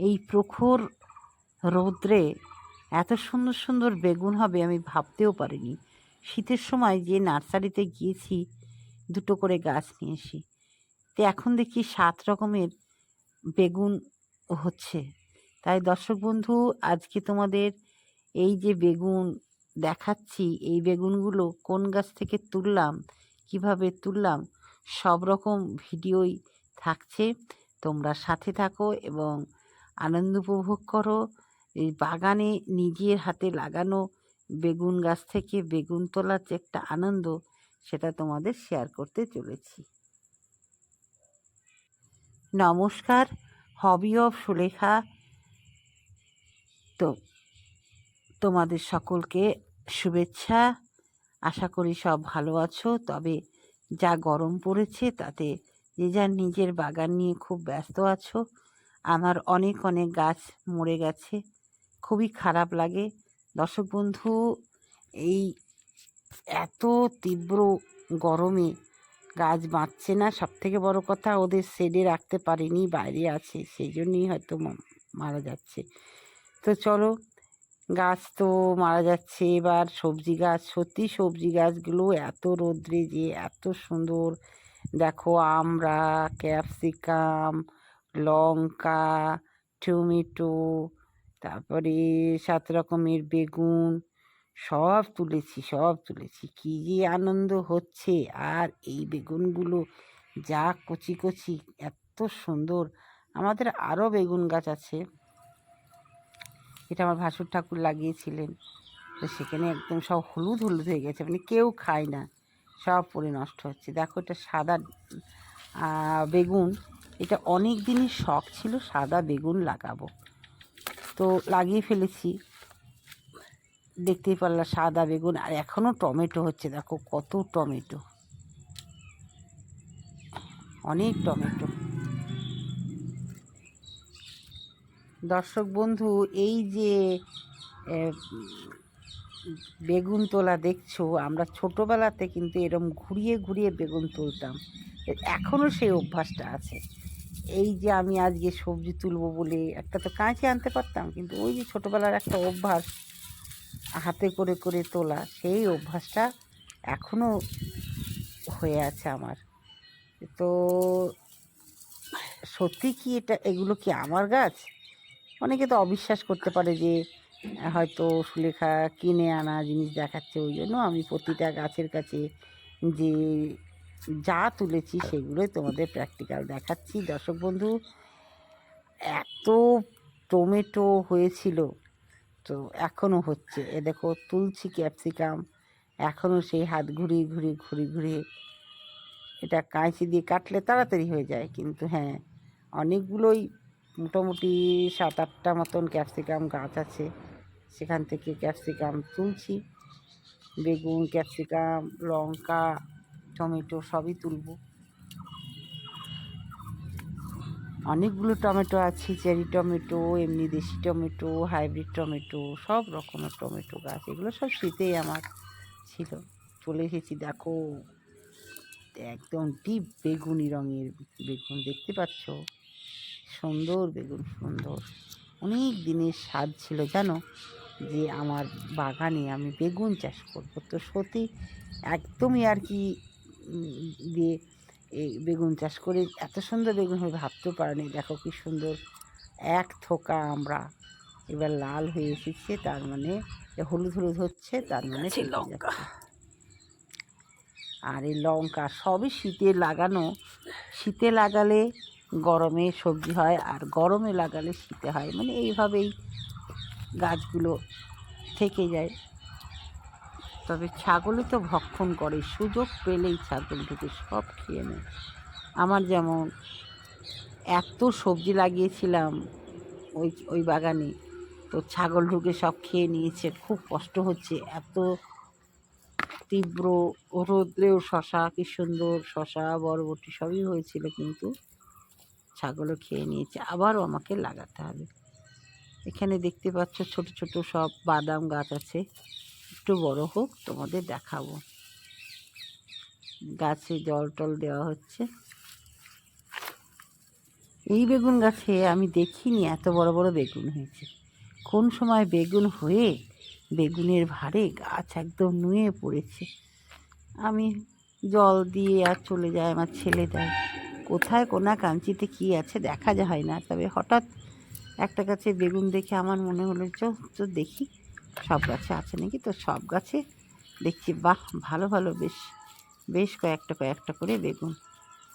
এই প্রখর রৌদ্রে এত সুন্দর সুন্দর বেগুন হবে আমি ভাবতেও পারিনি। শীতের সময় যে নার্সারিতে গিয়েছি, দুটো করে গাছ নিয়ে এসি। তো এখন দেখি সাত রকমের বেগুন হচ্ছে। তাই দর্শক বন্ধু, আজকে তোমাদের এই যে বেগুন দেখাচ্ছি, এই বেগুনগুলো কোন গাছ থেকে তুললাম, কীভাবে তুললাম, সব রকম ভিডিওই থাকছে। তোমরা সাথে থাকো এবং আনন্দ উপভোগ করো। এই বাগানে নিজের হাতে লাগানো বেগুন গাছ থেকে বেগুন তোলার যে একটা আনন্দ, সেটা তোমাদের শেয়ার করতে চলেছি। নমস্কার হবি অফ সুলেখা। তো, তোমাদের সকলকে শুভেচ্ছা। আশা করি সব ভালো আছো, তবে যা গরম পড়েছে তাতে যে যার নিজের বাগান নিয়ে খুব ব্যস্ত আছো আমার অনেক অনেক গাছ মরে গেছে। খুবই খারাপ লাগে। দর্শক বন্ধু, এই এত তীব্র গরমে গাছ বাঁচছে না সব থেকে বড় কথা ওদের শেডে রাখতে পারিনি, বাইরে আছে, সেই জন্যই হয়তো মারা যাচ্ছে। তো চলো, গাছ তো মারা যাচ্ছে, এবার সবজি গাছ, সত্যি সবজি গাছগুলো এত রোদ্রে যে এত সুন্দর। দেখো, আমরা, ক্যাপসিকাম লঙ্কা, টমেটো, তারপরে সাত রকমের বেগুন, সব তুলেছি সব তুলেছি। কী যে আনন্দ হচ্ছে! আর এই বেগুনগুলো যা কচি কচি, এত সুন্দর! আমাদের আরও বেগুন গাছ আছে। এটা আমার ভাসুর ঠাকুর লাগিয়েছিলেন। তো সেখানে একদম সব হলুদ হলুদ হয়ে গেছে মানে কেউ খায় না। সব পরে নষ্ট হচ্ছে। দেখো এটা সাদা বেগুন। এটা অনেক দিনই শখ ছিল, সাদা বেগুন লাগাবো। তো লাগিয়ে ফেলেছি। দেখতেই পারলাম সাদা বেগুন, আর এখনও টমেটো হচ্ছে, দেখো কত টমেটো। অনেক টমেটো। দর্শক বন্ধু, এই যে বেগুন তোলা দেখছ, আমরা ছোটোবেলাতে কিন্তু এরম ঘুরিয়ে ঘুরিয়ে বেগুন তুলতাম। এখনও সেই অভ্যাসটা আছে। এই যে আমি আজকে সবজি তুলবো বলে একটা তো কাঁচি আনতে পারতাম, কিন্তু ওই যে ছোটোবেলার একটা অভ্যাস হাতে করে করে তোলা, সেই অভ্যাসটা এখনও হয়ে আছে আমার। তো সত্যি কি এটা, এগুলো কি আমার গাছ? অনেকে তো অবিশ্বাস করতে পারে যে হয়তো সুলেখা কিনে আনা জিনিস দেখাচ্ছে, ওই জন্য আমি প্রতিটা গাছের কাছে যে যা তুলেছি সেগুলোই তোমাদের প্র্যাকটিক্যাল দেখাচ্ছি। দর্শক বন্ধু, এত টমেটো হয়েছিল, তো এখনও হচ্ছে। এ দেখো, তুলছি ক্যাপসিকাম এখনও সেই হাত ঘুরিয়ে ঘুরিয়ে ঘুরিয়ে ঘুরিয়ে এটা কাঁচি দিয়ে কাটলে তাড়াতাড়ি হয়ে যায়। কিন্তু হ্যাঁ অনেকগুলোই মোটামুটি সাত আটটা মতন ক্যাপসিকাম গাছ আছে। সেখান থেকে ক্যাপসিকাম তুলছি। বেগুন ক্যাপসিকাম লঙ্কা টমেটো সবই তুলব। অনেকগুলো টমেটো আছে, চেরি টমেটো, এমনি দেশি টমেটো, হাইব্রিড টমেটো, সব রকমের টমেটো গাছ। এগুলো সব শীতেই আমার ছিল। চলে এসেছি, দেখো, একদম ডিপ বেগুনি রঙের বেগুন, দেখতে পাচ্ছ? সুন্দর বেগুন, সুন্দর। অনেক দিনের স্বাদ ছিল, জানো? যে আমার বাগানে আমি বেগুন চাষ করব। তো সত্যি একদমই আর কি দিয়ে এই বেগুন চাষ করে এত সুন্দর বেগুন হবে ভাবতেও পারিনি। দেখো কি সুন্দর এক থোকা আমরা এবার লাল হয়ে এসেছে তার মানে হলুদ হলুদ হচ্ছে তার মানে লঙ্কা। আর এই লঙ্কা সবই শীতে লাগানো। শীতে লাগালে গরমে সবজি হয় আর গরমে লাগালে শীতে হয়। মানে এইভাবেই গাছগুলো থেকে যায়। তবে ছাগলে তো ভক্ষণ করে, সুযোগ পেলেই ছাগল ঢুকে সব খেয়ে নেয়। আমার যেমন এত সবজি লাগিয়েছিলাম ওই ওই বাগানে, তো ছাগল ঢুকে সব খেয়ে নিয়েছে, খুব কষ্ট হচ্ছে। এত তীব্র রোদ্রেও শশা, কি সুন্দর শশা, বরবটি সবই হয়েছিল কিন্তু ছাগলও খেয়ে নিয়েছে, আবারও আমাকে লাগাতে হবে। এখানে দেখতে পাচ্ছ ছোট ছোট সব বাদাম গাছ আছে। একটু বড় হোক, তোমাদের দেখাবো। গাছে জল টল দেওয়া হচ্ছে। এই বেগুন গাছে আমি দেখিনি, এত বড় বড় বেগুন হয়েছে। কোন সময় বেগুন হয়ে বেগুনের ভারে গাছ একদম নুয়ে পড়েছে। আমি জল দিয়ে আর চলে যায় আমার ছেলে দেয় কোথায় কোনা কাঞ্চিতে কী আছে দেখা যায় না, তবে হঠাৎ একটা গাছে বেগুন দেখে আমার মনে হলো চ দেখি। সব গাছে আছে নাকি? তো সব গাছে দেখছি, বাহ, ভালো ভালো, বেশ বেশ কয়েকটা কয়েকটা করে বেগুন।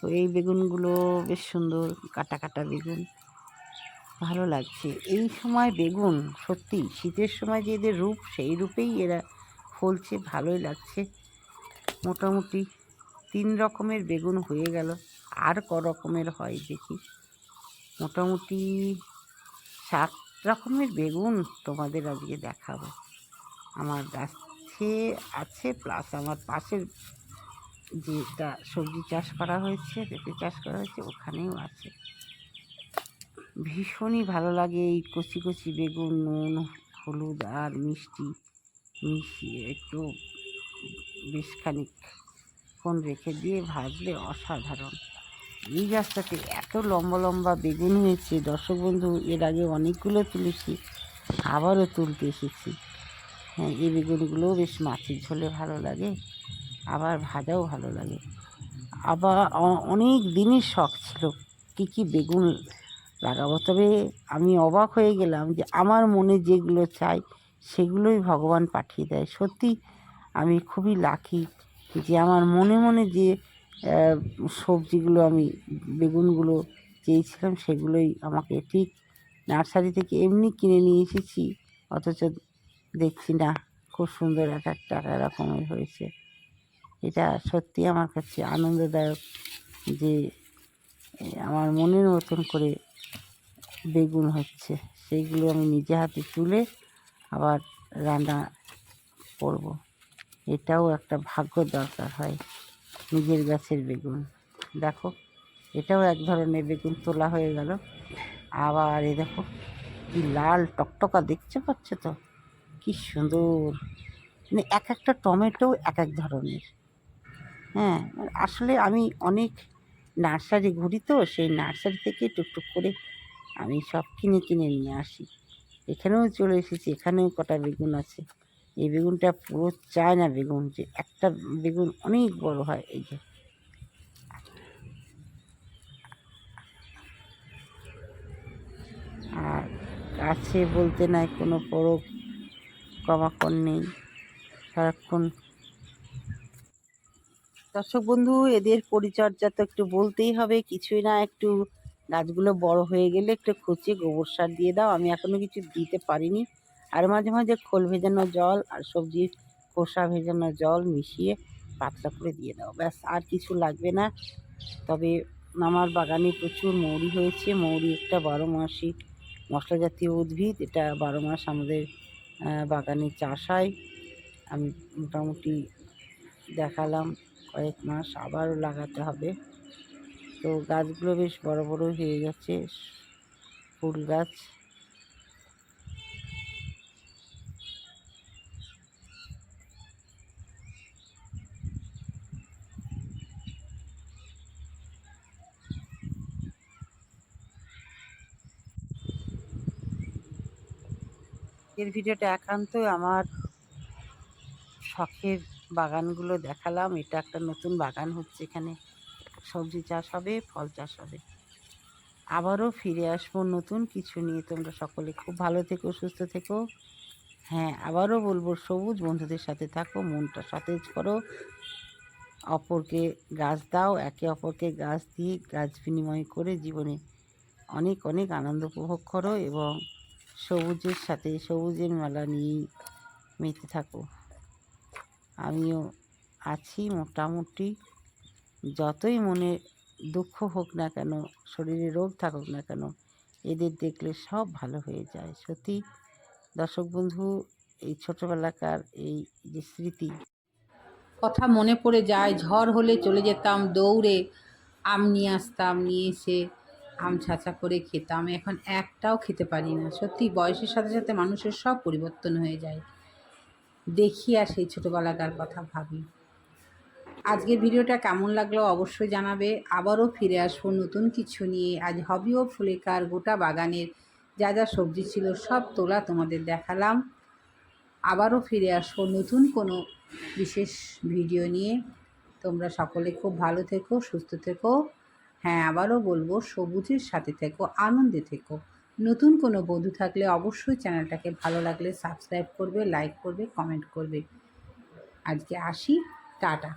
তো এই বেগুনগুলো বেশ সুন্দর, কাটা কাটা বেগুন। ভালো লাগছে। এই সময় বেগুন, সত্যি, শীতের সময় যে এদের রূপ, সেই রূপেই এরা ফলছে, ভালোই লাগছে। মোটামুটি তিন রকমের বেগুন হয়ে গেল। আর ক রকমের হয় দেখি। মোটামুটি সাত রকমের বেগুন তোমাদের আজকে দেখাবো। আমার গাছে আছে প্লাস আমার পাশের যেটা সবজি চাষ করা হয়েছে, পেঁপে চাষ করা হয়েছে, ওখানেও আছে। ভীষণই ভালো লাগে এই কচি কচি বেগুন, নুন, হলুদ আর মিষ্টি মিশিয়ে একটু বেশ খানিকক্ষণ রেখে দিয়ে ভাজলে অসাধারণ। এই গাছটাতে এত লম্বা লম্বা বেগুন হয়েছে। দর্শক বন্ধু, এর আগে অনেকগুলো তুলেছি, আবারও তুলতে এসেছি। হ্যাঁ এই বেগুনগুলোও বেশ মাছের ঝোলে ভালো লাগে, আবার ভাজাও ভালো লাগে। আবার অনেক দিনই শখ ছিল কী কী বেগুন লাগাবো। তবে আমি অবাক হয়ে গেলাম যে আমার মনে যেগুলো চাই, সেগুলোই ভগবান পাঠিয়ে দেয়। সত্যি আমি খুবই লাকি যে আমার মনে মনে যে সবজিগুলো আমি, বেগুনগুলো চেয়েছিলাম, সেগুলোই আমাকে ঠিক নার্সারি থেকে এমনি কিনে নিয়ে এসেছি, অথচ দেখছি না, খুব সুন্দর এক একটা এক এক রকমের হয়েছে। এটা সত্যি আমার কাছে আনন্দদায়ক যে আমার মনের মতন করে বেগুন হচ্ছে, সেইগুলো আমি নিজে হাতে তুলে আবার রান্না করব। এটাও একটা ভাগ্য দরকার হয়। নিজের গাছের বেগুন। দেখো, এটাও এক ধরনের বেগুন তোলা হয়ে গেল। আবার এ দেখো, কি লাল টকটকা দেখতে পাচ্ছ তো? কি সুন্দর। মানে এক একটা টমেটো এক এক ধরনের। হ্যাঁ আসলে আমি অনেক নার্সারি ঘুরি তো, সেই নার্সারি থেকে টুকটুক করে আমি সব কিনে কিনে নিয়ে আসি। এখানেও চলে এসেছি, এখানেও কটা বেগুন আছে। এই বেগুনটা পুরো চায় না বেগুন, যে একটা বেগুন অনেক বড় হয়, এই যে। আর কাছে বলতে নাই কোনো পরব কমাকর নেই। সারাক্ষণ দর্শক বন্ধু, এদের পরিচর্যা তো একটু বলতেই হবে, কিছুই না, একটু গাছগুলো বড় হয়ে গেলে একটু খুঁচিয়ে গোবর সার দিয়ে দাও। আমি এখনও কিছু দিতে পারিনি। আর মাঝে মাঝে খোল ভেজানো জল আর সবজির খোসা ভেজানো জল মিশিয়ে পাতলা করে দিয়ে দাও। ব্যাস, আর কিছু লাগবে না। তবে আমার বাগানে প্রচুর মৌরি হয়েছে। মৌরি একটা বারো মাসি মশলা জাতীয় উদ্ভিদ। এটা বারো মাস আমাদের বাগানে চাষ হয়। আমি মোটামুটি দেখালাম কয়েক মাস, আবারও লাগাতে হবে। তো গাছগুলো বেশ বড় বড় হয়ে গেছে। ফুল গাছ। এর ভিডিওটা একান্তই আমার শখের বাগানগুলো দেখালাম। এটা একটা নতুন বাগান হচ্ছে এখানে। সবজি চাষ হবে, ফল চাষ হবে। আবারও ফিরে আসব নতুন কিছু নিয়ে। তোমরা সকলে খুব ভালো থেকো, সুস্থ থেকো। হ্যাঁ আবারও বলব, সবুজ বন্ধুদের সাথে থাকো, মনটা সতেজ করো। অপরকে গাছ দাও, একে অপরকে গাছ দিয়ে গাছ বিনিময় করে জীবনে অনেক অনেক আনন্দ উপভোগ করো এবং সবুজের সাথে সবুজের মেলা নিয়েই মেতে থাকো। আমিও আছি মোটামুটি। যতই মনে দুঃখ হোক না কেন, শরীরে রোগ থাকুক না কেন, এদের দেখলে সব ভালো হয়ে যায়। সত্যি, দর্শক বন্ধু, এই ছোটোবেলাকার এই যে স্মৃতি। কথা মনে পড়ে যায়, ঝড় হলে চলে যেতাম দৌড়ে। আম নিয়ে আসতাম, নিয়ে এসে আম ছাঁচা করে খেতাম। এখন একটাও খেতে পারি না। সত্যি, বয়সের সাথে সাথে মানুষের সব পরিবর্তন হয়ে যায়। দেখি আর সেই ছোটোবেলাকার কথা ভাবি। আজকের ভিডিওটা কেমন লাগল অবশ্যই জানাবে। আবারও ফিরে আসব নতুন কিছু নিয়ে। আজ হবি ও ফুলেকার গোটা বাগানের যা যা সবজি ছিল সব তোলা তোমাদের দেখালাম। আবারও ফিরে আসব নতুন কোনো বিশেষ ভিডিও নিয়ে। তোমরা সকলে খুব ভালো থেকো, সুস্থ থেকো। হ্যাঁ আবারও বলব, সবুজের সাথে থেকো, আনন্দে থেকো। নতুন কোনো বন্ধু থাকলে অবশ্যই চ্যানেলটাকে ভালো লাগলে সাবস্ক্রাইব করবে, লাইক করবে, কমেন্ট করবে। আজকে আসি, টাটা।